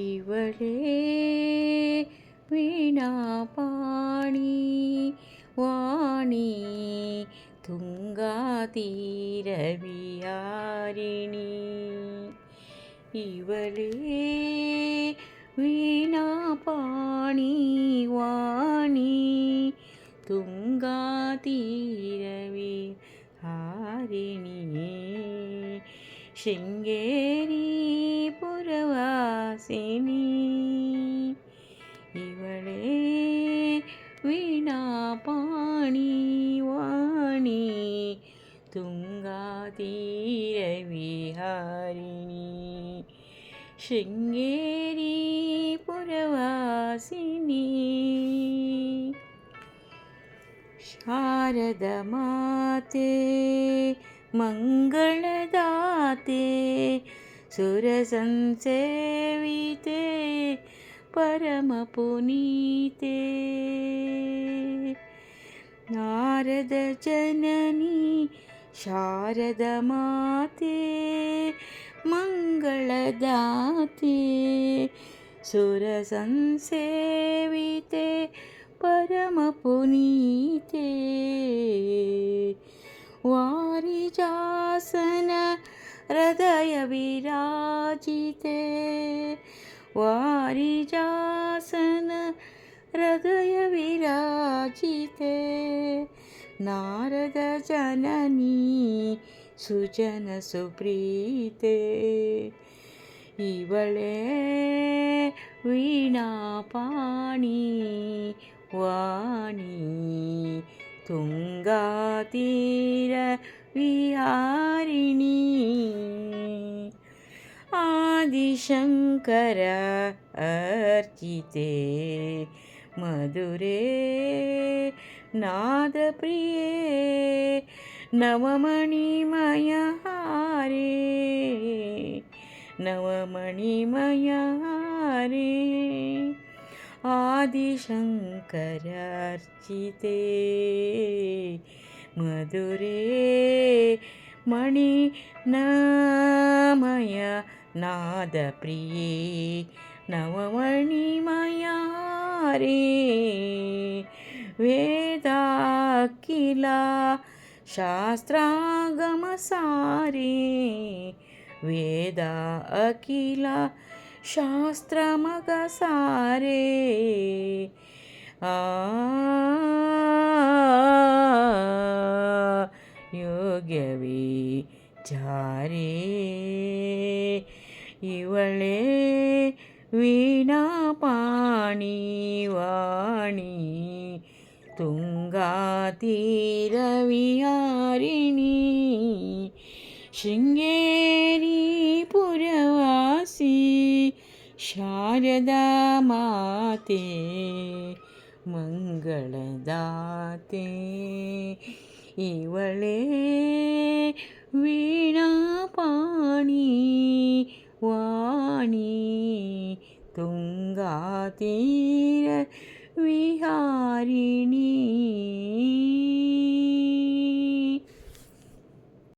ഇവളേ വീണാപാണി വാണി തുങ്കാതീരവിഹാരിണി ഇവളേ വീണാപാണി വാണി തുങ്കാതീരവിഹാരിണി ശൃംഗേരി ವಾಸಿನಿ ಇವಳೇ ವೀಣಾಪಾಣಿ ವಾಣಿ ತುಂಗಾತೀರ ವಿಹಾರಿಣಿ ಶೃಂಗೇರಿ ಪುರವಾಸಿನಿ ಶಾರದ ಮಾತೆ मङ्गलदाते सुरसंसेविते परमपुनीते। नारदजननी शारदमाते मङ्गलदाते सुरसंसेविते परमपुनीते। ഹൃദയവിരാജിതേ. വാരിജാസന ഹൃദയവിരാജിതേ. നാരദജനനീ സുജനസുപ്രീതേ ഇവളെ വീണാപാണി വാണി തുങ്കാതീര ವಿಹಾರಿಣಿ. ಆದಿಶಂಕರ ಅರ್ಚಿತೆ. ಮಧುರೇ ನಾದಪ್ರಿಯೇ ನವಮಣಿಮಯ ಹಾರೇ. ನವಮಣಿಮಯ ಆದಿಶಂಕರ ಅರ್ಚಿತೆ. മധുരേ മണി നാമയ നാദപ്രിയേ നവമണിമയാരേ വേദാക്കില ശാസ്ത്രാഗമസാരേ വേദ അഖില ശാസ്ത്രമകസാരേ ആ ചാരേ ഇവളേ വീണാപാണി വാണി തുങ്കാതീരവിഹാരിണി ശൃംഗേരി പുരവാസി ശാരദാമാതേ മംഗളദാതേ வீணாபாணி வாணி துங்கா தீர விஹாரிணி.